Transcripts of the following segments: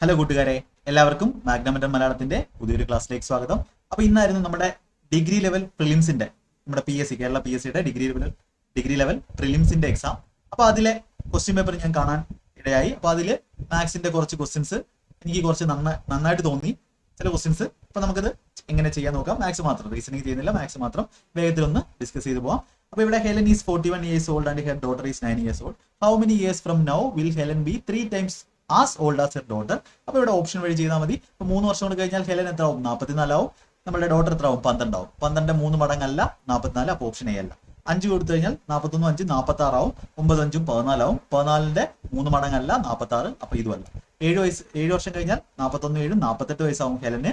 Hello കൂട്ടുകാരെ എല്ലാവർക്കും മാഗ്നമെന്റർ മലയാളത്തിന്റെ പുതിയൊരു ക്ലാസ്സിലേക്ക് സ്വാഗതം. അപ്പൊ ഇന്നായിരുന്നു നമ്മുടെ ഡിഗ്രി ലെവൽ പ്രിലിംസിന്റെ നമ്മുടെ P S C Kerala P S സിയുടെ ഡിഗ്രി ലെവൽ ഡിഗ്രി ലെവൽ പ്രിലിംസിന്റെ എക്സാം അപ്പൊ അതിലെ ക്വസ്റ്റ്യൻ പേപ്പർ ഞാൻ കാണാൻ ഇടയായി. അപ്പൊ അതിൽ മാത്സിന്റെ കുറച്ച് ക്വസ്റ്റ്യൻസ് എനിക്ക് കുറച്ച് നന്ന നന്നായിട്ട് തോന്നി. ചില ക്വസ്റ്റ്യൻസ് അപ്പൊ നമുക്കത് എങ്ങനെ ചെയ്യാൻ നോക്കാം. മാത്സ് മാത്രം റീസണിങ് ചെയ്യുന്നില്ല മാത്സ് മാത്രം വേഗത്തിൽ ഒന്ന് ഡിസ്കസ് ചെയ്തു പോകാം അപ്പൊ ഇവിടെ Helen is forty one years old and her daughter is nine years old how many years from now will Helen be three times as old as daughter അപ്പൊ ഇവിടെ ഓപ്ഷൻ വഴി ചെയ്താൽ മതി. ഇപ്പൊ മൂന്ന് വർഷം കൊണ്ട് കഴിഞ്ഞാൽ ഹെലൻ എത്ര ആവും നാൽപ്പത്തിനാലാവും നമ്മുടെ ഡോട്ടർ എത്ര ആവും പന്ത്രണ്ടാവും. പന്ത്രണ്ട് മൂന്ന് മടങ്ങല്ല നാൽപ്പത്തിനാല് അപ്പൊ ഓപ്ഷൻ എ അല്ല. അഞ്ച് കൊടുത്തു കഴിഞ്ഞാൽ നാൽപ്പത്തൊന്ന് അഞ്ച് നാൽപ്പത്തി ആറാവും ഒമ്പത് അഞ്ചും പതിനാലാവും. പതിനാലിന്റെ മൂന്ന് മടങ്ങല്ല നാൽപ്പത്തി ആറ് അപ്പൊ ഇതുമല്ല ഏഴ് വയസ്സ് ഏഴ് വർഷം കഴിഞ്ഞാൽ നാൽപ്പത്തൊന്ന് ഏഴും നാൽപ്പത്തെട്ട് വയസ്സാവും ഹെലന്.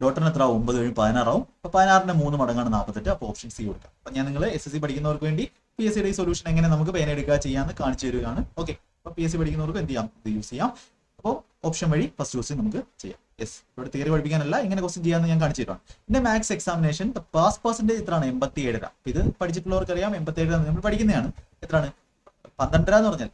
ഡോട്ടറിന് എത്ര ആവും ഒമ്പത് ഏഴും പതിനാറാവും. അപ്പൊ പതിനാറിന്റെ മൂന്ന് മടങ്ങാണ് നാൽപ്പത്തെട്ട് അപ്പൊ ഓപ്ഷൻ സി കൊടുക്കാം. അപ്പൊ ഞാൻ നിങ്ങൾ എസ് എസ് സി പഠിക്കുന്നവർക്ക് വേണ്ടി പി എസ് സിയുടെ സൊല്യൂഷൻ എങ്ങനെ നമുക്ക് പേന എടുക്കുക ചെയ്യാന്ന് കാണിച്ചു തരികയാണ്. ഓക്കെ അപ്പൊ പി എസ് സി പഠിക്കുന്നവർക്ക് എന്ത് ചെയ്യാം? ഇത് യൂസ് ചെയ്യാം. അപ്പോൾ ഓപ്ഷൻ വഴി ഫസ്റ്റ് ക്വസ്റ്റ്യൻ നമുക്ക് ചെയ്യാം. യെസ് ഇവിടെ തിയറി പഠിപ്പിക്കാനല്ല ഇങ്ങനെ ക്വസ്റ്റ്യൻ ചെയ്യാന്ന് ഞാൻ കാണിച്ചു തരാം. പിന്നെ മാത്സ് എക്സാമിനേഷൻ പാസ് പെർസെന്റേജ് എത്രയാണ്? എൺപത്തി ഏഴര ഇത് പഠിച്ചിട്ടുള്ളവർക്ക് അറിയാം എൺപത്തി ഏഴര നമ്മൾ പഠിക്കുന്നതാണ്. എത്രയാണ്? പന്ത്രണ്ടര എന്ന് പറഞ്ഞാൽ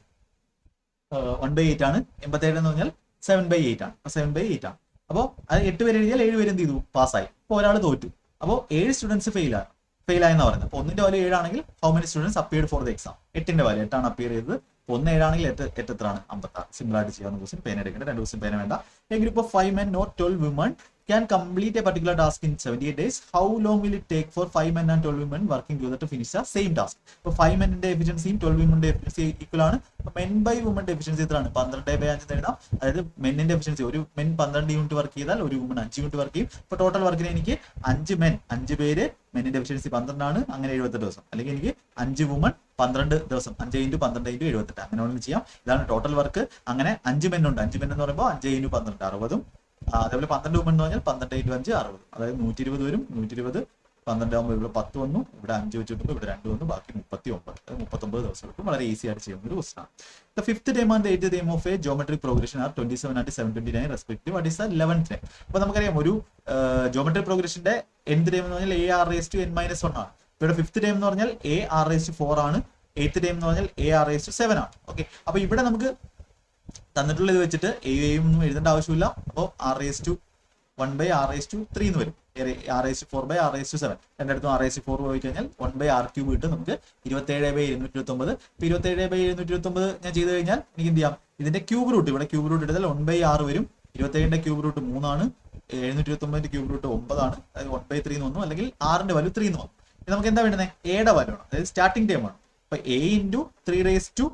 വൺ ബൈ എയ്റ്റ് ആണ്. എൺപത്തി ഏഴ് എന്ന് പറഞ്ഞാൽ സെവൻ ബൈ എയ്റ്റ് ആണ്. സെവൻ ബൈ എയ്റ്റ് ആണ്. അപ്പോൾ അത് എട്ട് പേര് എഴുതിയാൽ ഏഴ് പേര് എന്ത് ചെയ്തു? പാസ്സായി അപ്പോൾ ഒരാൾ തോറ്റു. അപ്പോൾ ഏഴ് സ്റ്റുഡൻസ് ഫെയിൽ ആണ് ഫെയിൽ ആയെന്ന് പറയുന്നത്. അപ്പോൾ ഒന്നിന്റെ value ഏഴാണെങ്കിൽ how many students appeared for the exam എട്ടിന്റെ വാല്യൂ എട്ടാണ് അപ്പിയർ ചെയ്തത്. ഒന്ന് ഏഴാണെങ്കിൽ എട്ട് എട്ട് എത്രയാണ് അമ്പത്താറ്. സിമ്പിൾ ആയിട്ട് ചെയ്യാവുന്ന ക്വസ്റ്റ്യൻ പേന എടുക്കേണ്ട. രണ്ട് ക്വസ്റ്റ്യൻ പേന വേണ്ട. A group of five men not twelve women can complete a particular task in seventy eight days how long will it take for five men and twelve women working to to finish the men task ഇപ്പോൾ efficiency മെന്നിന്റെ എഫിഷ്യൻസിയും twelve വിമന്റെ efficiency equal ആണ്. Men by വുമന്റെ efficiency എത്രയാണ്? പന്ത്രണ്ട് by അഞ്ച് എഴുതാം. അതായത് മെന്നിന്റെ എഫിഷ്യൻസി ഒരു മെൻ പന്ത്രണ്ട് യൂണിറ്റ് വർക്ക് ചെയ്താൽ ഒരു വുമൺ അഞ്ച് യൂണിറ്റ് വർക്ക് ചെയ്യും. ഇപ്പോൾ ടോട്ടൽ വർക്കിന് എനിക്ക് അഞ്ച് മെൻ അഞ്ച് പേര് മെന്നിന്റെ എഫിഷ്യൻസി പന്ത്രണ്ടാണ് അങ്ങനെ എഴുപത്തെട്ട് ദിവസം. അല്ലെങ്കിൽ എനിക്ക് അഞ്ച് വുമൺ പന്ത്രണ്ട് ദിവസം അഞ്ച് ഇന്റു പന്ത്രണ്ട് ഇന്റു എഴുപത്തെട്ട്. അങ്ങനെ വേണമെങ്കിൽ ചെയ്യാം. ഇതാണ് ടോട്ടൽ വർക്ക് അങ്ങനെ അഞ്ച് മെന്നുണ്ട് അഞ്ച് മെൻ പറയുമ്പോൾ അഞ്ച് ഇന്റു പന്ത്രണ്ട് അറുപതും അതേപോലെ പന്ത്രണ്ട് വുമൺ എന്ന് പറഞ്ഞാൽ പന്ത്രണ്ട് ഇന്റു അഞ്ച് അറുപത്. അതായത് നൂറ്റി ഇരുപത് വരും നൂറ്റി ഇരുപത് പന്ത്രണ്ട് ആകുമ്പോൾ ഇവിടെ പത്ത് വന്നു ഇവിടെ അഞ്ച് വെച്ചിട്ടുണ്ട് ഇവിടെ രണ്ട് വന്നു ബാക്കി മുപ്പത്തി ഒമ്പത് അതായത് മുപ്പത്തൊമ്പത് ദിവസം എടുക്കും വളരെ ഈസി ആയിട്ട് ചെയ്യുന്ന ഒരു ക്വസ്റ്റൻ ആണ്. The fifth time and eight time of a geometric progression are twenty seven and seven twenty nine respect what is eleventh time അപ്പൊ നമുക്കറിയാം ഒരു ജോമെട്രിക് പ്രോഗ്രഷന്റെ എന്ത് ടൈം എന്ന് പറഞ്ഞാൽ A R S to N minus one ആണ്. ഇവിടെ fifth time എന്ന് പറഞ്ഞാൽ A R S to four ആണ്. എയ്ത്ത് ടൈം എന്ന് പറഞ്ഞാൽ A R S to seven ആണ്. ഓക്കെ അപ്പൊ ഇവിടെ നമുക്ക് തന്നിട്ടുള്ള ഇത് വെച്ചിട്ട് എ എയും ഒന്നും എഴുതേണ്ട ആവശ്യമില്ല. അപ്പോൾ R S to one by R S to three എന്ന് വരും. R S four by R S to seven രണ്ടിടത്തും ആർ എസ് ഫോർ പോയി കഴിഞ്ഞാൽ വൺ ബൈ ആർ ക്യൂബ് കിട്ടും നമുക്ക് ഇരുപത്തേഴ് ബൈ ഇരുന്നൂറ്റി ഇരുപത്തി ഒമ്പത് ഇപ്പൊ ഇരുപത്തേഴ് ബൈ എഴുന്നൂറ്റി ഇരുപത്തി ഒമ്പത് ഞാൻ ചെയ്ത് കഴിഞ്ഞാൽ എനിക്ക് എന്ത് ചെയ്യാം? ഇതിന്റെ ക്യൂബ് റൂട്ട് ഇവിടെ ക്യൂബ് റൂട്ട് എടുത്താൽ വൺ ബൈ ആറ് വരും. ഇരുപത്തേഴിന്റെ ക്യൂബ് റൂട്ട് മൂന്നാണ്. എഴുന്നൂറ്റി ഇരുപത്തി ഒമ്പതിന്റെ ക്യൂബ് റൂട്ട് ഒമ്പതാണ്. അതായത് വൺ ബൈ ത്രീ എന്ന് വന്നു. അല്ലെങ്കിൽ ആറിന്റെ വാല്യൂ ത്രീ എന്ന് വന്നു. നമുക്ക് എന്താ വേണ്ടത് എയുടെ വാല്യൂ ആണ്. അതായത് സ്റ്റാർട്ടിംഗ് ടൈം ആണ്. അപ്പൊ A into three raise to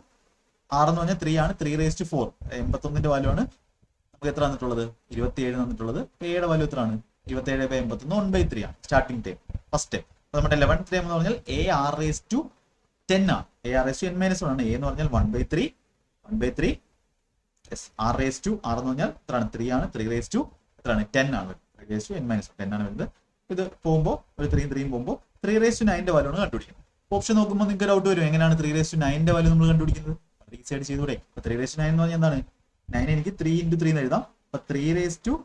ആറ് എന്ന് പറഞ്ഞാൽ ത്രീ ആണ്. ത്രീ റേസ് ടു ഫോർ എൺപത്തൊന്നിന്റെ വാല്യൂ ആണ്. നമുക്ക് എത്ര തന്നിട്ടുള്ളത്? ഇരുപത്തിയേഴ് തന്നിട്ടുള്ളത്. എയുടെ വാല്യൂ എത്രയാണ്? ഇരുപത്തിയേഴ് ബൈ എൺപത്തൊന്ന് വൺ ബൈ ത്രീ ആണ്. സ്റ്റാർട്ടിംഗ് ടൈം ഫസ്റ്റ് ടൈം നമ്മുടെ ലെവൻ ടൈം എന്ന് പറഞ്ഞാൽ A R raise to ten ആണ്. A R raise to N minus one ആണ്. എന്ന് പറഞ്ഞാൽ one by three one by three S R raise to R എന്ന് പറഞ്ഞാൽ എത്രയാണ്? ത്രീ ആണ്. ത്രീ റേസ് ടു എത്രയാണ്? ടെൻ ആണ്. Three raise to N minus ten ആണ് വരുന്നത്. ഇത് പോകുമ്പോൾ ഒരു ത്രീയും ത്രീയും പോകുമ്പോൾ ത്രീ റേസ് ടു നയന്റെ വാല്യൂ ആണ് കണ്ടുപിടിക്കുന്നത്. ഓപ്ഷൻ നോക്കുമ്പോൾ നിങ്ങൾക്ക് ഡൗട്ട് വരും. എങ്ങനെയാണ് ത്രീ റേസ് ടു നയന്റെ വാല്യൂ നമ്മൾ കണ്ടുപിടിക്കുന്നത്? ഈസി സൈഡ് ചെയ്തൂടെ അപ്പൊ ത്രീ റേസ് നയൻ എന്ന് പറഞ്ഞാൽ എന്താണ്? നയൻ എനിക്ക് ത്രീ ഇന്റു ത്രീ എന്ന് എഴുതാം. അപ്പൊ three raise to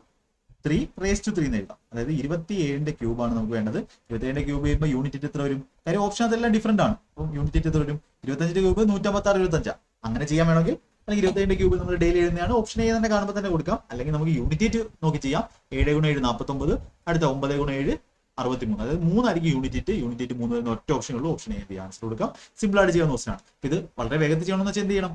three raise to three എന്ന് എഴുതാം. അതായത് ഇരുപത്തി ഏഴിന്റെ ക്യൂബ് ആണ് നമുക്ക് വേണ്ടത്. ഇരുപത്തി ഏഴിന്റെ ക്യൂബ് ചെയ്യുമ്പോൾ യൂണിറ്റ് എത്ര വരും? കാര്യം ഓപ്ഷൻ അതെല്ലാം ഡിഫറെന്റ് ആണ്. അപ്പം യൂണിറ്റ് എത്ര വരും? ഇരുപത്തഞ്ചിന്റെ ക്യൂബ് നൂറ്റമ്പത്തി ആറ് ഇരുപത്തഞ്ചാ അങ്ങനെ ചെയ്യാൻ വേണമെങ്കിൽ അല്ലെങ്കിൽ ഇരുപത്തേഴിന്റെ ക്യൂബ് നമ്മൾ ഡെയിലി എഴുതുന്നതാണ്. ഓപ്ഷൻ എ തന്നെ കാണുമ്പോൾ തന്നെ കൊടുക്കാം. അല്ലെങ്കിൽ നമുക്ക് യൂണിറ്റ് നോക്കി ചെയ്യാം. ഏഴ് ഗുണം ഏഴ് നാൽപ്പത്തൊമ്പത് അടുത്ത ഒമ്പത് ഗുണം ഏഴ് അറുപത്തി മൂന്ന് അതായത് മൂന്നായിരിക്കും യൂണിറ്റ് യൂണിറ്റ് മൂന്ന് വരുന്ന ഒറ്റ ഓപ്ഷൻ ഉള്ളൂ. ഓപ്ഷൻ എ ആൻസർ കൊടുക്കാം. സിമ്പിൾ ആയിട്ട് ചെയ്യാവുന്ന ക്വസ്റ്റൻ ആണ്. ഇത് വളരെ വേഗത്തിൽ ചെയ്യണമെന്ന് വെച്ചാൽ എന്ത് ചെയ്യണം?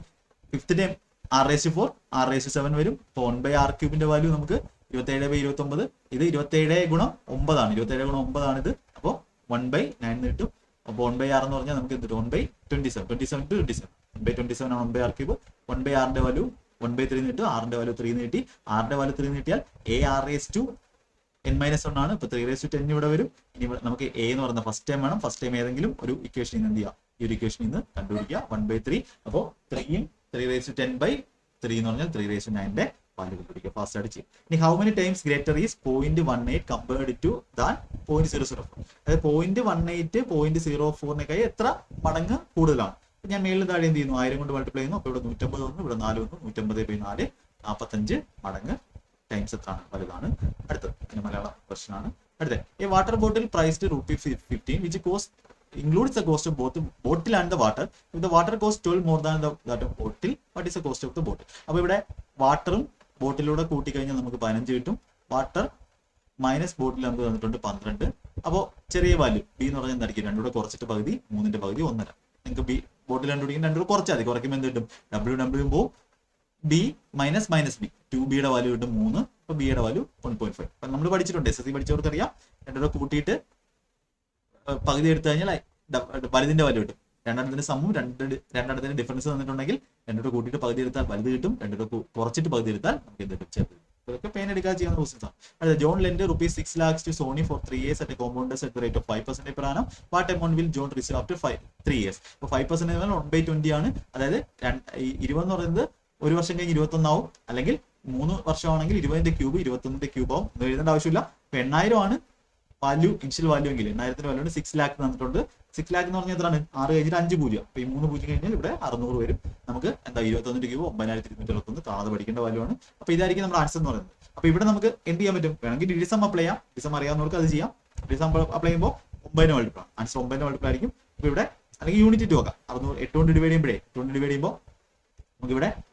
Fifth time R raise four R raise seven വരും. അപ്പോൾ വൺ ബൈ ആർ ക്യൂബിന്റെ വാല്യൂ നമുക്ക് ഇരുപത്തേഴ് ബൈ ഇരുപത്തി ഒമ്പത് ഇത് ഇരുപത്തേഴ് ഗുണം ഒമ്പതാണ്. ഇരുപത്തേഴ് ഗുണം ഒമ്പതാണ് ഇത്. അപ്പോൾ വൺ ബൈ നയൻ കിട്ടും. അപ്പോൾ വൺ ബൈ ആർ എന്ന് പറഞ്ഞാൽ നമുക്ക് എന്ത് one by twenty seven twenty seven to twenty seven one by twenty seven ആണ് one by R cube one by ആറിന്റെ വാല്യൂ വൺ ബൈ ത്രീ നീട്ടും ആറിന്റെ വാല്യൂ ത്രീ നീട്ടി ആറിന്റെ value three നീട്ടിയാൽ A R S to N minus one ആണ്. ഇപ്പൊ three raise ten ഇവിടെ വരും. ഇനി നമുക്ക് എ എന്ന് പറഞ്ഞ ഫസ്റ്റ് ടൈം വേണം. ഫസ്റ്റ് ടൈം ഏതെങ്കിലും ഒരു ഇക്വേഷൻ ഇന്ന് എന്ത് ചെയ്യാം? ഈ ഒരു ഇക്വേഷൻ ഇന്ന് കണ്ടുപിടിക്കുക. വൺ ബൈ ത്രീ അപ്പോൾ ത്രീയും three raise to ten by three എന്ന് പറഞ്ഞാൽ ത്രീ റേസ് ടു നയന്റെ വാല്യൂ കണ്ടുപിടിക്കുക. ഫാസ്റ്റ് ആയിട്ട് ചെയ്യും. ഇനി how many times greater is point one eight compared to than point zero zero four അതായത് point one eight point zero ഫോറിനേക്കായി എത്ര മടങ്ങ് കൂടുതലാണ്? ഞാൻ മേളിൽ താഴെ എന്ത് ചെയ്യുന്നു? ആയിരം കൊണ്ട് മൾട്ടിപ്ലൈ ചെയ്യുന്നു. അപ്പോൾ ഇവിടെ നൂറ്റമ്പത് വന്നു. ഇവിടെ നാല് വന്നു. നൂറ്റമ്പത് ബൈ നാല് നാൽപ്പത്തഞ്ച് മടങ്ങ് ടൈംസ് എത്രയാണ് വലുതാണ്? അടുത്തത്. പിന്നെ മലയാളം ക്വസ്റ്റൻ ആണ്. അടുത്ത ഈ water bottle priced rupee fifteen which cost includes the cost of both bottle and the water water. If the water twelve 12 more than the that what is the cost of the bottle? അപ്പോൾ ഇവിടെ വാട്ടറും ബോട്ടിലൂടെ കൂട്ടിക്കഴിഞ്ഞാൽ നമുക്ക് പതിനഞ്ച് കിട്ടും. Water minus ബോട്ടിൽ നമുക്ക് തന്നിട്ടുണ്ട് പന്ത്രണ്ട്. അപ്പോൾ ചെറിയ വാല്യൂ ബി എന്ന് പറഞ്ഞാൽ എന്തായിരിക്കും? രണ്ടുകൂടെ കുറച്ചിട്ട് പകുതി മൂന്നിന്റെ പകുതി ഒന്നര. നിങ്ങൾക്ക് ബി ബോട്ടിൽ കണ്ടുപിടിക്കും രണ്ടുകൂടെ കുറച്ചാൽ മതി. കുറയ്ക്കുമ്പോൾ എന്ത് കിട്ടും? ഡബ്ല്യൂ ഡബ്ല്യൂ പോ B minus minus B to ബിയുടെ വാല്യൂ കിട്ടും മൂന്ന്. അപ്പൊ ബിയുടെ വാല്യൂ വൺ പോയിന്റ് ഫൈവ് അപ്പൊ നമ്മൾ പഠിച്ചിട്ടുണ്ട്. എസ് എസ് സി പഠിച്ചവർക്ക് അറിയാം രണ്ടെണ്ണം കൂട്ടിയിട്ട് പകുതി എടുത്തു കഴിഞ്ഞാൽ വലുതിന്റെ വാല്യൂ കിട്ടും. രണ്ടെണ്ണത്തിന്റെ സമ്മും രണ്ട് രണ്ടെണ്ണത്തിന്റെ ഡിഫറൻസ് തന്നിട്ടുണ്ടെങ്കിൽ രണ്ടെണ്ണം കൂട്ടിയിട്ട് പകുതി എടുത്താൽ വലുത് കിട്ടും. രണ്ടെണ്ണം കുറച്ചിട്ട് പകുതി എടുത്താൽ നമുക്ക് എന്ത് കിട്ടും. ഇതൊക്കെ പേന എടുക്കാതെ ചെയ്യുന്ന ആണ്. അടുത്ത John lend rupees six lakhs to Soni for three years at compounders at rate of five percent annum what amount will John receive after five three years അപ്പോൾ five percent one by twenty ആണ്. അതായത് ഇരുപത് എന്ന് പറയുന്നത് ഒരു വർഷം കഴിഞ്ഞ് ഇരുപത്തൊന്നാവും. അല്ലെങ്കിൽ മൂന്ന് വർഷമാണെങ്കിൽ ഇരുപതിന്റെ ക്യൂബ് ഇരുപത്തൊന്നിന്റെ ക്യൂബ് ആവും. ഇത് എഴുതേണ്ട ആവശ്യമില്ല. അപ്പൊ എണ്ണായിരം ആണ് വാല്യൂ ഇനിഷ്യൽ വാല്യൂ എങ്കിൽ എണ്ണായിരത്തിന്റെ വാല്യൂ സിക്സ് ലാക്ക് തന്നിട്ടുണ്ട്. സിക്സ് ലാക്ക് എന്ന് പറഞ്ഞാൽ എത്രയാണ്? ആറ് കഴിഞ്ഞിട്ട് അഞ്ച് പൂജ്യം. അപ്പൊ ഈ മൂന്ന് പൂജ്യം കഴിഞ്ഞാൽ ഇവിടെ അറുന്നൂറ് വരും. നമുക്ക് എന്താ ഇരുപത്തൊന്നിന്റെ ക്യൂബ് ഒമ്പതിനായിരത്തി ഇരുന്നൂറ്റി അറുപത്തൊന്ന് കാണാതെ പഠിക്കേണ്ട വാല്യൂ ആണ്. അപ്പൊ ഇതായിരിക്കും നമ്മുടെ ആൻസർ എന്ന് പറയുന്നത്. അപ്പൊ ഇവിടെ നമുക്ക് എന്ത് ചെയ്യാൻ പറ്റും? വേണമെങ്കിൽ ഡിസം അപ്ലൈ ചെയ്യാം. ഡിസം അറിയാവുന്നവർക്ക് അത് ചെയ്യാം. ഡിസം അപ്ലൈ ചെയ്യുമ്പോൾ ഒമ്പതിന് മൾട്ടിപ്പിൾ ആൻസർ ഒമ്പതിന് മൾട്ടിപ്പിൾ ആയിരിക്കും. അപ്പൊ ഇവിടെ അല്ലെങ്കിൽ യൂണിറ്റ് ഇട്ട് നോക്കാം. അറുന്നൂറ് എട്ട് കൊണ്ട് ഡിവൈഡ് ചെയ്യുമ്പോഴേ എട്ട് കൊണ്ട് ഡിവൈഡ് ചെയ്യുമ്പോൾ നമുക്കിവിടെ ആ,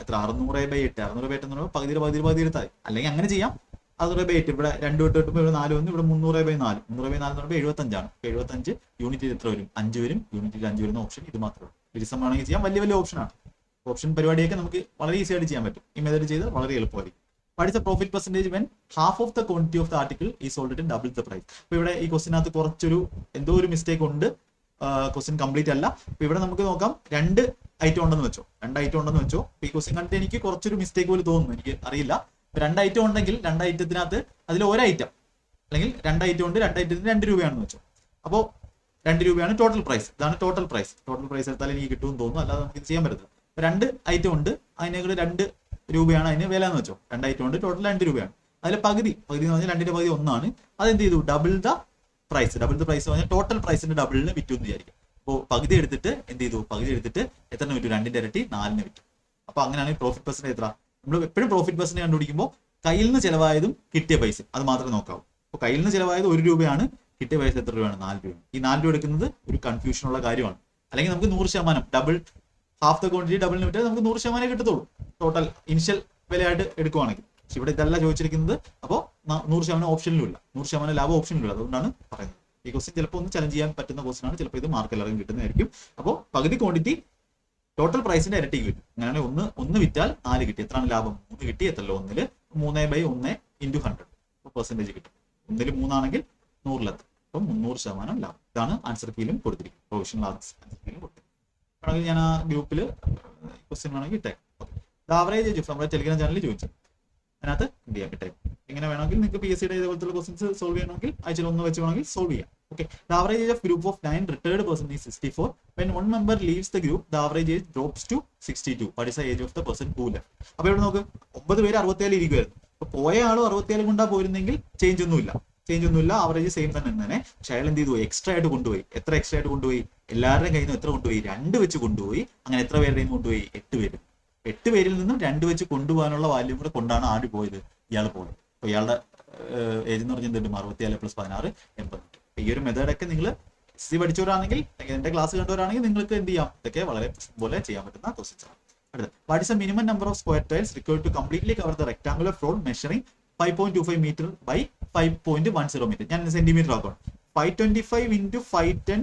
എത്ര? അറുന്നൂറ് ബൈ എട്ട് അറുന്നൂറ് ബൈ എട്ട് എന്ന് പറയുമ്പോൾ പകുതി പകുതി പകുതി എടുത്താൽ അല്ലെങ്കിൽ അങ്ങനെ ചെയ്യാം. അറുന്നൂറ് ബൈ എട്ട് ഇവിടെ രണ്ട് തൊട്ട് കിട്ടുമ്പോൾ ഇവിടെ നാല് വന്ന്. ഇവിടെ മുന്നൂറ് ബൈ നാല്. മുന്നൂറ് ബൈ നാല് എന്ന് പറയുമ്പോൾ എഴുപത്തഞ്ചാണ് എഴുപത്തഞ്ച് യൂണിറ്റിൽ എത്ര വരും? അഞ്ച് വരും. യൂണിറ്റിൽ അഞ്ച് വരുന്ന ഓപ്ഷൻ ഇത് മാത്രമേ ഉള്ളൂ. വിരിസം ആണെങ്കിൽ ചെയ്യാം. വലിയ വലിയ ഓപ്ഷനാണ് ഓപ്ഷൻ പരിപാടിയൊക്കെ നമുക്ക് വളരെ ഈസി ആയിട്ട് ചെയ്യാൻ പറ്റും. ഈ മെത്തേഡ് ചെയ്ത് വളരെ എളുപ്പമായിരിക്കും. The profit percentage when half of the quantity of the article is in double the price അപ്പൊ ഇവിടെ ഈ ക്വസ്റ്റിനകത്ത് കുറച്ചൊരു എന്തോ ഒരു മിസ്റ്റേക്ക് ഉണ്ട്. ക്വസ്റ്റ്യൻ കംപ്ലീറ്റ് അല്ല. അപ്പൊ ഇവിടെ നമുക്ക് നോക്കാം. രണ്ട് ഐറ്റം ഉണ്ടെന്ന് വെച്ചോ. രണ്ട് ഐറ്റം ഉണ്ടെന്ന് വെച്ചോ. അപ്പൊ ഈ ക്വസ്റ്റ്യൻ കണ്ടിട്ട് എനിക്ക് കുറച്ചൊരു മിസ്റ്റേക്ക് പോലെ തോന്നുന്നു. എനിക്ക് അറിയില്ല. അപ്പൊ രണ്ട് ഐറ്റം ഉണ്ടെങ്കിൽ രണ്ട് ഐറ്റത്തിനകത്ത് അതിൽ ഒരു ഐറ്റം അല്ലെങ്കിൽ രണ്ട് ഐറ്റം ഉണ്ട് രണ്ട് ഐറ്റത്തിന് രണ്ട് രൂപയാണെന്ന് വെച്ചോ. അപ്പോൾ രണ്ട് രൂപയാണ് ടോട്ടൽ പ്രൈസ് ഇതാണ് ടോട്ടൽ പ്രൈസ് ടോട്ടൽ പ്രൈസ് എടുത്താൽ എനിക്ക് കിട്ടുമെന്ന് തോന്നുന്നു. അല്ലാതെ നമുക്ക് ചെയ്യാൻ പറ്റത്തില്ല. അപ്പൊ രണ്ട് ഐറ്റം ഉണ്ട്. അതിനേക്കൂടെ കൂടെ രണ്ട് രൂപയാണ് അതിന് വില എന്ന് വെച്ചോ. രണ്ട് ഐറ്റം ഉണ്ട്. ടോട്ടൽ രണ്ട് രൂപയാണ്. അതിലെ പകുതി പകുതി എന്ന് പറഞ്ഞാൽ രണ്ടിന്റെ പകുതി ഒന്നാണ്. എന്ത് ചെയ്തു? Double the price double the price പറഞ്ഞാൽ ടോട്ടൽ പ്രൈസിന്റെ ഡബിളിന് വിറ്റു എന്ന് വിചാരിക്കും. അപ്പോൾ പകുതി എടുത്തിട്ട് എന്ത് ചെയ്തു? പകുതി എടുത്തിട്ട് എത്ര വിറ്റു? രണ്ടിന്റെ ഇരട്ടി നാലിന് വിറ്റു. അപ്പൊ അങ്ങനെയാണെങ്കിൽ പ്രോഫിറ്റ് പെർസെന്റ് എത്ര? നമ്മൾ എപ്പോഴും പ്രോഫിറ്റ് പെർസെന്റ് കണ്ടുപിടിക്കുമ്പോൾ കയ്യിൽ നിന്ന് ചിലവായതും കിട്ടിയ പൈസ. അത് മാത്രമേ നോക്കാവൂ. അപ്പോൾ കയ്യിൽ നിന്ന് ചിലവായത് ഒരു രൂപയാണ് കിട്ടിയ പൈസ എത്ര രൂപയാണ്? നാല് രൂപ ഈ നാല് രൂപ എടുക്കുന്നത് ഒരു കൺഫ്യൂഷൻ ഉള്ള കാര്യമാണ്. അല്ലെങ്കിൽ നമുക്ക് നൂറ് ശതമാനം ഡബിൾ ഹാഫ് ദ ക്വാണ്ടിറ്റി ഡബിളിന് വിറ്റാൽ നമുക്ക് നൂറ് ശതമാനം കിട്ടത്തുള്ളൂ. ടോട്ടൽ ഇനിഷ്യൽ വിലയായിട്ട് എടുക്കുവാണെങ്കിൽ. പക്ഷെ ഇവിടെ ഇതല്ല ചോദിച്ചിരിക്കുന്നത് അപ്പോൾ നൂറ് ശതമാനം ഓപ്ഷനിലും ഇല്ല നൂറ് ശതമാനം ലാഭം ഓപ്ഷനിലും ഇല്ല അതുകൊണ്ടാണ് പറയുന്നത്. ഈ ക്വസ്റ്റ്യൻ ചിലപ്പോൾ ഒന്ന് ചലഞ്ച് ചെയ്യാൻ പറ്റുന്ന ക്വസ്റ്റ്യൻ ആണ്. ചിലപ്പോൾ ഇത് മാർക്ക് എല്ലാവരും കിട്ടുന്നതായിരിക്കും. അപ്പോൾ പകുതി ക്വാണ്ടിറ്റി ടോട്ടൽ പ്രൈസിന്റെ ഇരട്ടി കിട്ടും. അങ്ങനെ ഒന്ന് ഒന്ന് വിറ്റാൽ നാല് കിട്ടി. എത്രയാണ് ലാഭം? മൂന്ന് കിട്ടി എത്രല്ലോ ഒന്നിൽ മൂന്ന് ബൈ ഒന്ന് ഇന്റു ഹൺഡ്രഡ് പെർസെന്റേജ് കിട്ടും. ഒന്നിൽ മൂന്നാണെങ്കിൽ നൂറിലെത്തും. അപ്പം മുന്നൂറ് ശതമാനം ലാഭം. ഇതാണ് ആൻസർ കീലും കൊടുത്തിരിക്കുന്നത്. പ്രൊഫഷണൽ ആൻസർ കീലും കൊടുത്തിരിക്കുന്നത്. ഞാൻ ആ ഗ്രൂപ്പിൽ ക്വസ്റ്റ്യൻ വേണമെങ്കിൽ ഇട്ടേക്കാം. ഓക്കെ ആവറേജ് നമ്മുടെ ടെലിഗ്രാം ചാനലിൽ ചോദിച്ചു. അതിനകത്ത് എന്ത് ചെയ്യാം? പറ്റും ഇങ്ങനെ വേണമെങ്കിൽ നിങ്ങൾക്ക് പി എസ് സിയുടെ ഇതുപോലത്തെ ക്വസ്റ്റൻസ് സോൾവ് ചെയ്യണമെങ്കിൽ ആഴ്ചയിൽ ഒന്ന് വെച്ച് വേണമെങ്കിൽ സോൾവ് ചെയ്യാം. Okay the average age of group of nine retired person is sixty four when one member leaves the group the average age drops to sixty two what is the age of the person who left അപ്പൊ ഇവിടെ നോക്ക് ഒമ്പത് പേര് അറുപത്തേഴ് ഇരിക്കുമായിരുന്നു അപ്പോൾ പോയ ആളും അറുപത്തേഴ് കൊണ്ടാ പോയിരുന്നെങ്കിൽ ചേഞ്ച് ഒന്നുമില്ല. ചേഞ്ച് ഒന്നുമില്ല ആവറേജ് സെയിം തന്നെ തന്നെ പക്ഷെ അയാൾ എന്ത് ചെയ്തു? എക്സ്ട്രാ ആയിട്ട് കൊണ്ടുപോയി. എത്ര എക്സ്ട്രാ ആയിട്ട് കൊണ്ടുപോയി? എല്ലാവരുടെയും കയ്യിൽ നിന്ന് എത്ര കൊണ്ടുപോയി? രണ്ട് വെച്ച് കൊണ്ടുപോയി. അങ്ങനെ എത്ര പേരുടെയും കൊണ്ടുപോയി? എട്ട് പേര്. എട്ട് പേരിൽ നിന്നും രണ്ട് വെച്ച് കൊണ്ടുപോകാനുള്ള വാല്യൂ കൂടെ കൊണ്ടാണ് ആര് പോയത്? ഇയാൾ പോയത്. അപ്പൊ ഇയാളുടെ ഏജ് എന്ന് പറഞ്ഞാൽ എന്തുണ്ട്? അറുപത്തിയാൽ പ്ലസ് പതിനാറ് എൺപത്തെട്ട്. ഈ ഒരു മെത്തേഡൊക്കെ നിങ്ങൾ എസ് സി പഠിച്ചവരാണെങ്കിൽ എന്റെ ക്ലാസ് കണ്ടവരാണെങ്കിൽ നിങ്ങൾക്ക് എന്ത് ചെയ്യാം? ഇതൊക്കെ വളരെ പോലെ ചെയ്യാൻ പറ്റുന്ന ക്വസ്റ്റ്യൻസ് ആണ്. അടുത്ത what is a minimum number of square tiles required to completely cover the rectangular floor measuring five point two five metre by five point one zero metre ഞാൻ സെന്റിമീറ്റർ ആക്കണം five twenty five into five ten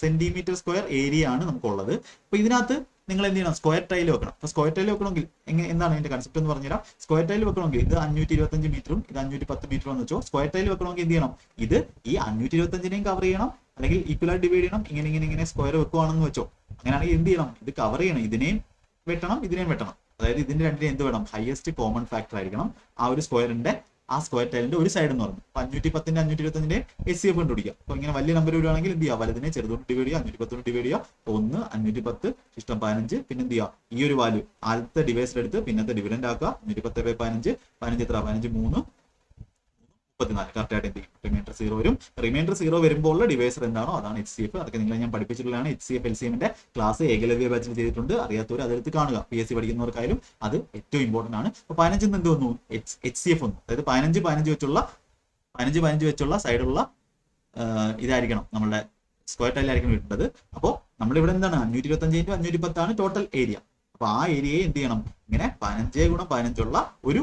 centimetre square area ആണ് നമുക്കുള്ളത്. അപ്പൊ ഇതിനകത്ത് നിങ്ങൾ എന്ത് ചെയ്യണം? Square tile വെക്കണം. അപ്പൊ സ്ക്വയർ ടൈൽ വെക്കണമെങ്കിൽ എങ്ങനെ എന്താണ് ഇതിന്റെ കൺസെപ്റ്റ് എന്ന് പറഞ്ഞുതരാം. സ്ക്വയർ ടൈൽ വെക്കണമെങ്കിൽ ഇത് അഞ്ഞൂറ്റി ഇരുപത്തഞ്ച് മീറ്ററും ഇത് അഞ്ഞൂറ്റി പത്ത് മീറ്ററും എന്ന് വെച്ചോ. സ്ക്വയർ ടൈൽ വെക്കണമെങ്കിൽ എന്ത് ചെയ്യണം? ഇത് ഈ അഞ്ഞൂറ്റി ഇരുപത്തഞ്ചിനെയും കവർ ചെയ്യണം. അല്ലെങ്കിൽ ഈക്വലായി ഡിവൈഡ് ചെയ്യണം. ഇങ്ങനെ ഇങ്ങനെ ഇങ്ങനെ സ്ക്വയർ വെക്കുവാണെന്ന് വെച്ചോ. അങ്ങനെയാണെങ്കിൽ എന്ത് ചെയ്യണം? ഇത് കവർ ചെയ്യണം. ഇതിനെയും വെട്ടണം ഇതിനെയും വെട്ടണം. അതായത് ഇതിന്റെ രണ്ടിനെ എന്ത് വേണം? ഹയസ്റ്റ് കോമൺ ഫാക്ടർ ആയിരിക്കണം ആ ഒരു സ്ക്വയറിന്റെ ആ സ്ക്വയർ ടൈലിന്റെ ഒരു സൈഡ് എന്ന് പറഞ്ഞു. അപ്പൊ അഞ്ഞൂറ്റി പത്തിന്റെ അഞ്ഞൂറ്റി ഇരുപത്തഞ്ചിന്റെ എസ് സി എഫ് കണ്ടുപിടിക്കുക അപ്പൊ ഇങ്ങനെ വലിയ നമ്പർ വരുവാണെങ്കിൽ എന്ത് ചെയ്യുക വലുതിനെ ചെറുതോട്ട് ഡിവൈഡ് ചെയ്യുക അഞ്ഞൂറ്റി പത്തോട്ട് ഡിവൈഡ് ചെയ്യുക. ഒന്ന് അഞ്ഞൂറ്റി പത്ത് ഇഷ്ടം പതിനഞ്ച് പിന്നെ എന്ത് ചെയ്യുക ഈ ഒരു വാല്യൂ ആദ്യത്തെ ഡിവൈസിൽ എടുത്ത് പിന്നത്തെ ഡിവിഡൻഡ് ആക്കുക. അഞ്ഞൂറ്റി പത്ത് പതിനഞ്ച്. പതിനഞ്ച് എത്ര? പതിനഞ്ച് മൂന്ന്. മുപ്പത്തിനാല്. കറക്റ്റ് ആയിട്ട് എന്ത് ചെയ്യും? റിമൈൻഡർ സീറോ വരും. റിമൈൻഡർ സീറോ വരുമ്പോൾ ഉള്ള ഡിവൈസർ എന്താണോ അതാണ് എച്ച് സി എഫ് അതൊക്കെ നിങ്ങളെ ഞാൻ പഠിപ്പിച്ചിട്ടുള്ളതാണ് H C F L C എമ്മിന്റെ ക്ലാസ് ഏകലവ്യ ബാച്ചിൽ ചെയ്തിട്ടുണ്ട്. അറിയാത്തവർ അതെടുത്ത് കാണുക. പി എസ് സി പഠിക്കുന്നവർക്കായാലും അത് ഏറ്റവും ഇമ്പോർട്ടന്റ് ആണ്. അപ്പൊ പതിനഞ്ചിൽ നിന്ന് എന്ത് വന്നു? എച്ച് സി എഫ് വന്നു. അതായത് പതിനഞ്ച് പതിനഞ്ച് വെച്ചുള്ള പതിനഞ്ച് പതിനഞ്ച് വെച്ചുള്ള സൈഡുള്ള ഇതായിരിക്കണം നമ്മുടെ സ്ക്വയർ ടൈൽ ആയിരിക്കണം ഇട്ടത്. അപ്പോൾ നമ്മളിവിടെ എന്താണ്? അഞ്ഞൂറ്റി ഇരുപത്തഞ്ച് ഇന്റു അഞ്ഞൂറ്റി പത്താണ് ടോട്ടൽ ഏരിയ അപ്പൊ ആ ഏരിയയെ എന്ത് ചെയ്യണം? ഇങ്ങനെ പതിനഞ്ച് ഗുണം പതിനഞ്ചുള്ള ഒരു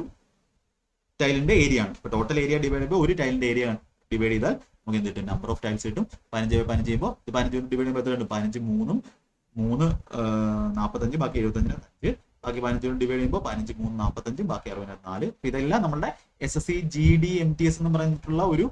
ടൈലിന്റെ ഏരിയ ആണ്. ഇപ്പൊ ടോട്ടൽ ഏരിയ ഡിവൈഡ് ചെയ്യുമ്പോൾ ഒരു ടൈലിന്റെ ഏരിയ ഡിവൈഡ് ചെയ്താൽ നമുക്ക് എന്ത് കിട്ടും? നമ്പർ ഓഫ് ടൈൽസ് കിട്ടും. പതിനഞ്ച് ബൈ പതിനഞ്ച് ചെയ്യുമ്പോൾ പതിനഞ്ച് ഡിവൈഡ് ചെയ്യുമ്പോൾ എത്ര ഉണ്ട് പതിനഞ്ച് മൂന്നും മൂന്ന് നാൽപ്പത്തഞ്ച് ബാക്കി എഴുപത്തഞ്ച് അഞ്ച് ബാക്കി പതിനഞ്ച് ഡിവൈഡ് ചെയ്യുമ്പോൾ പതിനഞ്ച് മൂന്ന് നാൽപ്പത്തഞ്ച് ബാക്കി അറുപതിനകത്ത് നാല് ഇതെല്ലാം നമ്മുടെ S S C G D M T S എന്ന് പറഞ്ഞിട്ടുള്ള ഒരു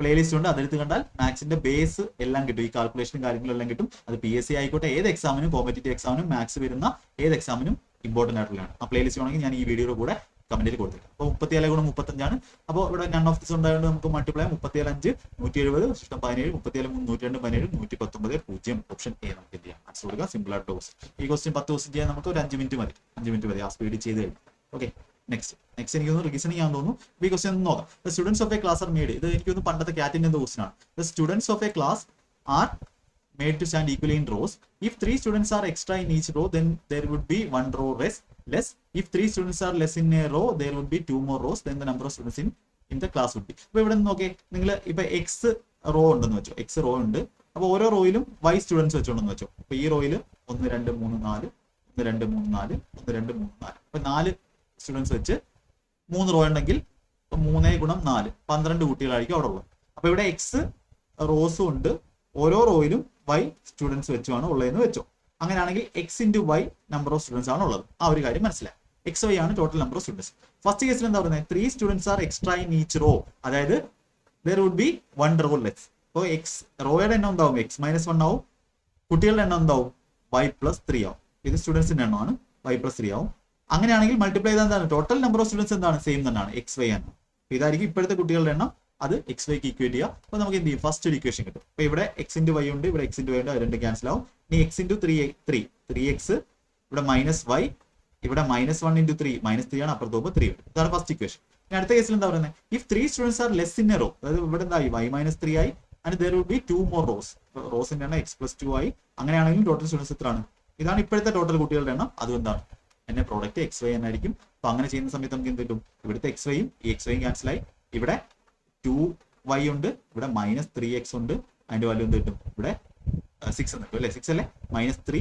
പ്ലേലിസ്റ്റ് ഉണ്ട്. അതെടുത്ത് കണ്ടാൽ മാത്സിന്റെ ബേസ് എല്ലാം കിട്ടും. ഈ കാൽക്കുലേഷൻ കാര്യങ്ങളെല്ലാം കിട്ടും. അത് പി എസ് സി ആയിക്കോട്ടെ ഏത് എക്സാമിനും കോമ്പറ്റേറ്റീവ് എക്സാമിനും മാത്സ് വരുന്ന ഏത് എക്സാമിനും ഇമ്പോർട്ടന്റ് ആയിട്ടുള്ളതാണ്. ആ പ്ലേലിസ്റ്റ് വേണമെങ്കിൽ ഞാൻ ഈ വീഡിയോയുടെ കൂടെ കമന്റിൽ കൊടുത്തിട്ട്. അപ്പോൾ മുപ്പത്തിയേഴ് ഗുണം മുപ്പത്തഞ്ചാണ്. അപ്പോൾ ഇവിടെ നൺ ഓഫ് ദിസ് ഉണ്ടായതുകൊണ്ട് നമുക്ക് മൾട്ടിപ്ലൈ മുപ്പത്തിയേഴ് അഞ്ച് നൂറ്റി എഴുപത് ഇഷ്ടം പതിനേഴ് മുപ്പത്തിയേഴ് നൂറ്റി രണ്ട് പതിനേഴ് നൂറ്റി പത്തൊമ്പത് പൂജ്യം ഓപ്ഷൻ എ നമുക്ക് ചെയ്യാം? ആൻസർ കൊടുക്കുക സിമ്പിൾ ആയിട്ട് ക്വസ്റ്റൻ ഈ ക്വസ്റ്റ്യൻ പത്ത് ക്വസ്റ്റൻ ചെയ്യാൻ നമുക്ക് ഒരു അഞ്ച് മിനിറ്റ് മതി. അഞ്ച് മിനിറ്റ് മതി. ആ സ്പീഡിൽ ചെയ്ത് കഴിഞ്ഞു ഓക്കെ നെക്സ്റ്റ് നെക്സ്റ്റ് എനിക്ക് തോന്നുന്നു റീസണിങ് ആണെന്ന് തോന്നുന്നു ഈ ക്വസ്റ്റ്യൻ നോക്കാം. The students of a class are made ഇത് എനിക്ക് തോന്നുന്നു പണ്ടത്തെ കാറ്റിന്റെ ക്വസ്റ്റ്യൻ ആണ്. The students of a class are made to stand equally in rows if three students are extra in each row then there would be one row less. Less. If three students are less in a row there would be two more rows the number of students in in class class would be. ഇപ്പൊ ഇവിടെ നോക്കേ നിങ്ങൾ ഇപ്പൊ X rho ഉണ്ടെന്ന് വെച്ചോ X rho ഉണ്ട്. അപ്പൊ ഓരോ റോയിലും വൈ സ്റ്റുഡൻസ് വെച്ചോണ്ടെന്ന് വെച്ചോ. അപ്പൊ ഈ റോയിൽ ഒന്ന് രണ്ട് മൂന്ന് നാല് ഒന്ന് രണ്ട് മൂന്ന് നാല് ഒന്ന് രണ്ട് മൂന്ന് നാല്. അപ്പൊ നാല് സ്റ്റുഡൻസ് വെച്ച് മൂന്ന് റോ ഉണ്ടെങ്കിൽ മൂന്നേ ഗുണം നാല് പന്ത്രണ്ട് കുട്ടികളായിരിക്കും അവിടെ ഉള്ളത്. അപ്പൊ ഇവിടെ എക്സ് റോസും ഉണ്ട്. ഓരോ റോയിലും വൈ സ്റ്റുഡൻസ് വെച്ചുമാണ് ഉള്ളതെന്ന് വെച്ചോ. അങ്ങനെയാണെങ്കിൽ x into y number of students ആണ് ഉള്ളത്. ആ ഒരു കാര്യം മനസ്സിലായി. എക്സ് വൈ ആണ് total number of students first കേസിൽ എന്താ പറയുന്നത് three students are extra in each row അതായത് there would be one row less അപ്പോൾ എക്സ് റോയുടെ എണ്ണം എന്താവും? എക്സ് മൈനസ് വൺ ആവും. കുട്ടികളുടെ എണ്ണം എന്താവും? വൈ പ്ലസ് ത്രീ ആവും. ഇത് സ്റ്റുഡൻസിന്റെ എണ്ണമാണ്. വൈ പ്ലസ് ത്രീ ആവും. അങ്ങനെയാണെങ്കിൽ മൾട്ടിപ്ലൈ ചെയ്താൽ എന്താണ്? ടോട്ടൽ നമ്പർ ഓഫ് സ്റ്റുഡൻസ് എന്താണ്? സെയിം തന്നെയാണ്. എക്സ് വൈ ആണ്. ഇതായിരിക്കും ഇപ്പോഴത്തെ കുട്ടികളുടെ എണ്ണം. അത് എക്സ് വൈക്ക് ഇക്വേറ്റ് ചെയ്യുക അപ്പൊ നമുക്ക് എന്ത് ചെയ്യും? ഫസ്റ്റ് ഒരു ഇക്വേഷൻ കിട്ടും. അപ്പൊ ഇവിടെ എക്സ് ഇന്റു വൈ ഉണ്ട് ഇവിടെ എക്സ് ഇന്റു വൈ ഉണ്ട് രണ്ട് ക്യാൻസൽ ആവും. ഇനി x into three three three x ഇവിടെ മൈനസ് വൈ ഇവിടെ minus one into three minus three ആണ് അപ്പുറത്ത് പോകുമ്പോൾ ത്രീ വരും ഇതാണ് ഫസ്റ്റ് ഇക്വേഷൻ അടുത്ത കേസിൽ എന്താ പറയുന്നത് if three students are less in a row അതായത് ഇവിടെ എന്തായി വൈ മൈനസ് ത്രീ ആയി and there will be two more rows റോസിന്റെ എണ്ണം എക്സ് പ്ലസ് ടു ആയി. അങ്ങനെയാണെങ്കിലും ടോട്ടൽ സ്റ്റുഡൻസ് എത്രയാണ് ഇതാണ് ഇപ്പോഴത്തെ ടോട്ടൽ കുട്ടികളുടെ എണ്ണം. അതും എന്താണ് എന്നെ പ്രോഡക്റ്റ് എക്സ് വൈ എന്നായിരിക്കും. അപ്പൊ അങ്ങനെ ചെയ്യുന്ന സമയത്ത് നമുക്ക് എന്ത് കിട്ടും? ഇവിടുത്തെ എക്സ് വൈയും ഈ എക്സ് വൈയും ക്യാൻസൽ ആയി. ഇവിടെ ടു വൈ ഉണ്ട് ഇവിടെ മൈനസ് ത്രീ എക്സ് ഉണ്ട്. അതിന്റെ വാല്യൂ എന്ത് കിട്ടും? ഇവിടെ സിക്സ് എന്ന് കിട്ടും അല്ലെ? സിക്സ് അല്ലേ? മൈനസ് ത്രീ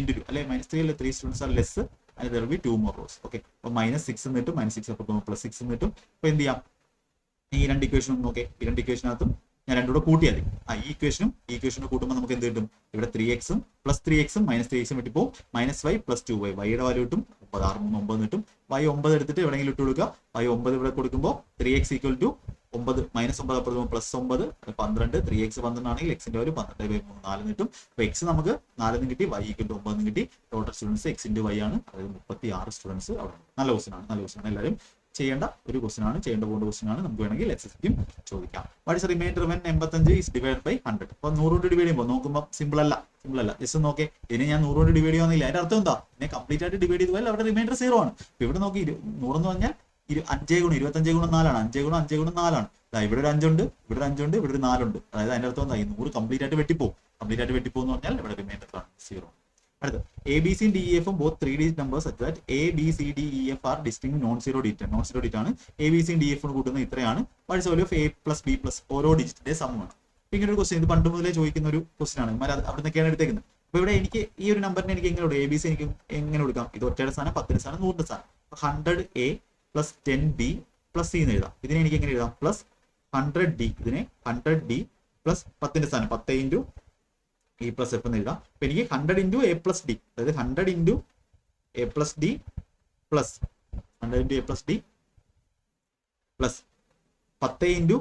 ഇന്റു ടു അല്ലെ? മൈനസ് ത്രീ അല്ലെ? ത്രീ സ്റ്റുഡൻസ് ആർ ലെസ് അതിൽ there be two more rows okay അപ്പൊ മൈനസ് സിക്സ് എന്ന് കിട്ടും മൈനസ് സിക്സ് അപ്പോൾ പ്ലസ് സിക്സ് എന്ന് കിട്ടും അപ്പൊ എന്ത് ചെയ്യാം? ഈ രണ്ട് ഇക്വേഷൻ ഒന്ന് നോക്കേ. ഈ രണ്ട് ഇക്വേഷനകത്തും ഞാൻ രണ്ടും കൂടെ കൂട്ടിയാൽ മതി ആ ഈ ഇക്വേഷനും ഈ ഇക്വേഷനും കൂട്ടുമ്പോൾ നമുക്ക് എന്ത് കിട്ടും? ഇവിടെ ത്രീ എക്സും പ്ലസ് ത്രീ എക്സും മൈനസ് ത്രീ എക്സും വെട്ടിപ്പോ minus y plus two y വൈയുടെ വാല്യൂ കിട്ടും. ഒമ്പത് ആറ് മൂന്ന് ഒമ്പത് കിട്ടും. വൈ ഒമ്പത് എടുത്തിട്ട് എവിടെയെങ്കിലും ഇട്ട് കൊടുക്കുക വൈ ഒമ്പത് ഇവിടെ കൊടുക്കുമ്പോൾ ത്രീ എക്സ് ഈക്വൽ ടു ഒമ്പത് മൈനസ് ഒമ്പത് അപ്പുറത്ത് പ്ലസ് ഒമ്പത് പന്ത്രണ്ട് ത്രീ എക്സ് പന്ത്രണ്ട് ആണെങ്കിൽ എക്സിന്റെ വാല്യൂ പന്ത്രണ്ട് ബൈ മൂന്ന് നാല് കിട്ടും. അപ്പൊ എക്സ് നമുക്ക് നാലിന് കിട്ടി വൈ കിട്ടും ഒമ്പതിന് കിട്ടി. ടോട്ടൽ സ്റ്റുഡൻസ് എക്സിന്റെ വൈ ആണ്. അതായത് മുപ്പത്തി ആറ് സ്റ്റുഡൻസ് അവിടെ. നല്ല ക്വസ്റ്റൻ ആണ് നല്ല ക്വസ്റ്റൻ എല്ലാവരും ചെയ്യേണ്ട ഒരു ക്വസ്റ്റൻ ആണ് ചെയ്യേണ്ട പോകേണ്ട ക്വസ്റ്റൻ ആണ്. നമുക്ക് വേണമെങ്കിൽ എസ് എസ് ചോദിക്കാം. വാട്ട് ഇസ് റിമൈൻഡർ വെൻ എൺപത്തഞ്ച് ഇസ് ഡിവൈഡ് ബൈ ഹൺഡ്രഡ് അപ്പൊ നൂറ് കൊണ്ട് ഡിവൈഡ് ചെയ്യുമ്പോൾ നോക്കുമ്പോൾ സിമ്പിൾ അല്ല സിമ്പിൾ അല്ല. ജസ്റ്റ് നോക്കേ ഇനി ഞാൻ നൂറ് കൊണ്ട് ഡിവൈഡ് ചെയ്യുന്നില്ല അതിന്റെ അർത്ഥം എന്താ? ഇനി കംപ്ലീറ്റ് ആയിട്ട് ഡിവൈഡ് ചെയ്ത് പോയാൽ അവിടെ റിമൈൻഡർ സീറോ ആണ്. ഇവിടെ നോക്കി നൂറെന്ന് പറഞ്ഞാൽ ഇരു അഞ്ചേ ഗുണം ഇരുപത്തഞ്ചേ ഗുണം നാലാണ്. അഞ്ചേ ഗുണം അഞ്ചേ ഗുണം നാലാണ്. ഇവിടെ ഒരു അഞ്ചുണ്ട് ഇവിടെ ഒരു അഞ്ചുണ്ട് ഇവിടെ ഒരു നാലുണ്ട്. അതായത് അതിന്റെ അർത്ഥം എന്താ? നൂറ് കംപ്ലീറ്റ് ആയിട്ട് വെട്ടിപ്പോ കംപ്ലീറ്റ് ആയിട്ട് വെട്ടിപ്പോ എന്ന് പറഞ്ഞാൽ ഇവിടെ റിമൈൻഡർ ആണ്. സീറോ അടുത്ത് എ ബി സി ഡി എഫും both three D numbers at that A B C D E F R distinct non zero ഡിറ്റ് non zero ഡിറ്റ് ആണ്. എ ബി സി ഡി എഫും കൂട്ടുന്നത് ഇത്രയാണ്. വാട്സ് value of A plus B plus ഓരോ ഡിജിറ്റിന്റെ സമമാണ് ഇങ്ങനെ ഒരു question ഇത് പണ്ട് മുതലേ ചോദിക്കുന്ന ഒരു ക്വസ്റ്റ്യൻ ആണ്. ഇമാർ അവിടെ നിന്നൊക്കെയാണ് എടുത്തേക്കുന്നത്. അപ്പൊ ഇവിടെ എനിക്ക് ഈ ഒരു നമ്പറിനെ എനിക്ക് എങ്ങനെ എ ബി സി എനിക്ക് എങ്ങനെ കൊടുക്കാം? ഇത് ഒറ്റയുടെ സ്ഥാനം പത്തിന്റെ സ്ഥാനം നൂറിന്റെ സ്ഥാനം. Hundred A plus ten B plus C എന്ന് എഴുതാം. ഇതിനെ എനിക്ക് എങ്ങനെ എഴുതാം? പ്ലസ് ഹൺഡ്രഡ് ഡി ഇതിനെ ഹൺഡ്രഡ് ഡി പ്ലസ് പത്തിന്റെ സ്ഥാനം പത്ത് ഇന്റു ഇ പ്ലസ് എഫ് എന്ന് എഴുതാം. അപ്പൊ എനിക്ക് hundred into A plus D അതായത് hundred into A plus D plus hundred into A plus D plus പത്ത് into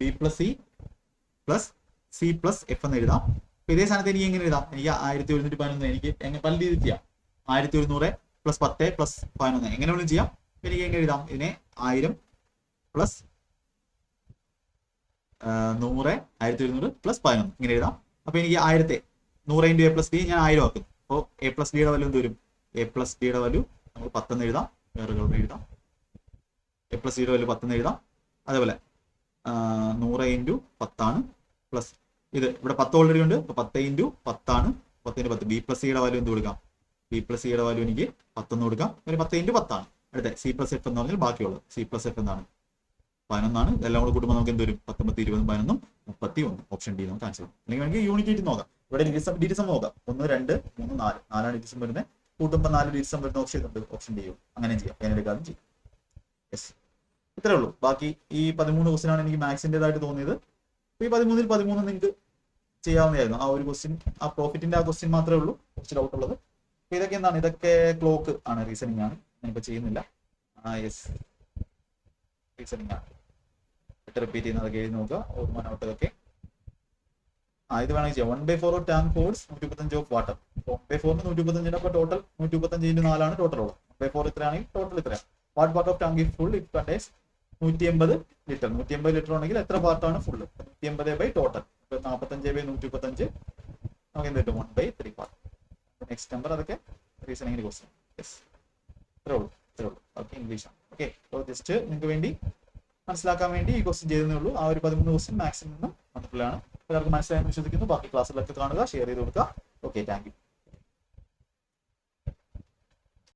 B plus C plus C plus F എന്ന് എഴുതാം. അപ്പൊ ഇതേ സ്ഥാനത്ത് എനിക്ക് എങ്ങനെ എഴുതാം? എനിക്ക് ആയിരത്തി ഒരുന്നൂറ്റി പതിനൊന്ന് എനിക്ക് എങ്ങനെ പല രീതിയിൽ ചെയ്യാം? ആയിരത്തി ഒരുന്നൂറ് പ്ലസ് പത്ത് പ്ലസ് പതിനൊന്ന് എങ്ങനെ വേണം ചെയ്യാം? എനിക്ക് എഴുതാം. ഇതിനെ ആയിരം പ്ലസ് നൂറ് ആയിരത്തി ഒരുന്നൂറ് പ്ലസ് പതിനൊന്ന്. ഇങ്ങനെ എഴുതാം. അപ്പൊ എനിക്ക് ആയിരത്തെ നൂറ് ഇന്റു എ പ്ലസ് ഡി ഞാൻ ആയിരം ആക്കും അപ്പോൾ എ പ്ലസ് ഡിയുടെ വാല്യൂ എന്ത് വരും? എ പ്ലസ് ഡിയുടെ വാല്യൂ നമ്മൾ പത്തെന്ന് എഴുതാം. വേറെ കളർ എഴുതാം. എ പ്ലസ് ഡിയുടെ വാല്യൂ പത്തെന്ന് എഴുതാം. അതേപോലെ നൂറ് ഇന്റു പത്താണ് പ്ലസ് ഇത് ഇവിടെ പത്ത് ഓൾറെഡി ഉണ്ട്. അപ്പൊ പത്ത് ഇന്റു പത്താണ്. പത്തിന്റെ പത്ത്. ബി പ്ലസ് സിയുടെ വാല്യൂ എന്ത് കൊടുക്കാം? ബി പ്ലസ് സിയുടെ വാല്യൂ എനിക്ക് പത്തൊന്ന് കൊടുക്കാം. പത്ത് ഇന്റു പത്താണ്. അടുത്ത സി പ്ലസ് എഫ് എന്ന് പറഞ്ഞാൽ ബാക്കിയുള്ളത്. സി പ്ലസ് എഫ് എന്താണ് പതിനൊന്നാണ്. എല്ലാം കൂടെ കൂട്ടുമ്പോൾ നമുക്ക് എന്ത് വരും പത്തൊമ്പത്തി ഇരുപതും പതിനൊന്നും മുപ്പത്തി ഒന്ന് ഓപ്ഷൻ ഡി നമുക്ക് ആൻസർ അല്ലെങ്കിൽ വേണമെങ്കിൽ യൂണിറ്റ് നോക്കാം. ഇവിടെ ഡിസം ഡിസം നോക്കാം. ഒന്ന് രണ്ട് മൂന്ന് നാല്. നാലാണ് ഡിസം വരുന്നത്. കൂട്ടുമ്പോൾ നാല് ഡിസം വരുന്ന ഓപ്ഷൻ ഉണ്ട് ഓപ്ഷൻ ചെയ്യും അങ്ങനെ ചെയ്യാം. അങ്ങനെ എടുക്കാതെ ചെയ്യാം. യെസ് ഇത്രേ ഉള്ളൂ. ബാക്കി ഈ പതിമൂന്ന് ആണ് എനിക്ക് മാത്സിന്റെതായിട്ട് തോന്നിയത്. അപ്പോൾ ഈ പതിമൂന്നിൽ പതിമൂന്ന് നിങ്ങൾക്ക് ചെയ്യാവുന്നതായിരുന്നു. ആ ഒരു ക്വസ്റ്റ്യൻ ആ പ്രോഫിറ്റിന്റെ ആ ക്വസ്റ്റ്യൻ മാത്രമേ ഉള്ളൂ. കുറച്ച് ഡൗട്ട് ഉള്ളത്. അപ്പൊ ഇതൊക്കെ എന്താണ്? ഇതൊക്കെ ക്ലോക്ക് ആണ്. റീസണിങ് ആണ്. ഞാനിപ്പോ ചെയ്യുന്നില്ല. റിപ്പീറ്റ് ചെയ്യുന്നതൊക്കെ എഴുതി നോക്കുക. ഓർമ്മ ആ ഇത് വേണമെങ്കിൽ ചെയ്യാം. One by four tank force നൂറ്റി മുപ്പത്തഞ്ച് ഓഫ് വാട്ടർ വൺ ബൈ ഫോറിന് നൂറ്റി മുപ്പത്തഞ്ചിന് ടോട്ടൽ നൂറ്റി മുപ്പത്തഞ്ച് ഇന്റു നാലാണ് ടോട്ടൽ ഉള്ളത്. വൺ ബൈ ഫോർ ഇത്രയാണെങ്കിൽ ടോട്ടൽ ഇത്രയാണ്. What part of tank full it contains നൂറ്റി എൺപത് ലിറ്റർ നൂറ്റി എൺപത് ലിറ്റർ ഉണ്ടെങ്കിൽ എത്ര പാർട്ടാണ് ഫുള്ള് നൂറ്റി എൺപത് ബൈ ടോട്ടൽ നാൽപ്പത്തഞ്ച് ബൈ നൂറ്റി മുപ്പത്തഞ്ച് നമുക്ക് എന്ത് കിട്ടും one by three part next number അതൊക്കെ റീസണിങ്ങിന് ക്വസ്റ്റ്യൻ യെസ് ഇത്രേ ഉള്ളൂ ഇംഗ്ലീഷാണ് ഓക്കെ അപ്പോൾ ജസ്റ്റ് നിങ്ങൾക്ക് വേണ്ടി മനസ്സിലാക്കാൻ വേണ്ടി ഈ ക്വസ്റ്റ്യൻ ചെയ്തേ ഉള്ളൂ. ആ ഒരു പതിമൂന്ന് ക്വസ്റ്റ്യൻ മാക്സിമം വന്നിട്ടുള്ളതാണ് എല്ലാവർക്കും മനസ്സിലായെന്ന് വിശ്വസിക്കുന്നു. ബാക്കി ക്ലാസ്സിലൊക്കെ കാണുക ഷെയർ ചെയ്ത് കൊടുക്കുക. Okay thank you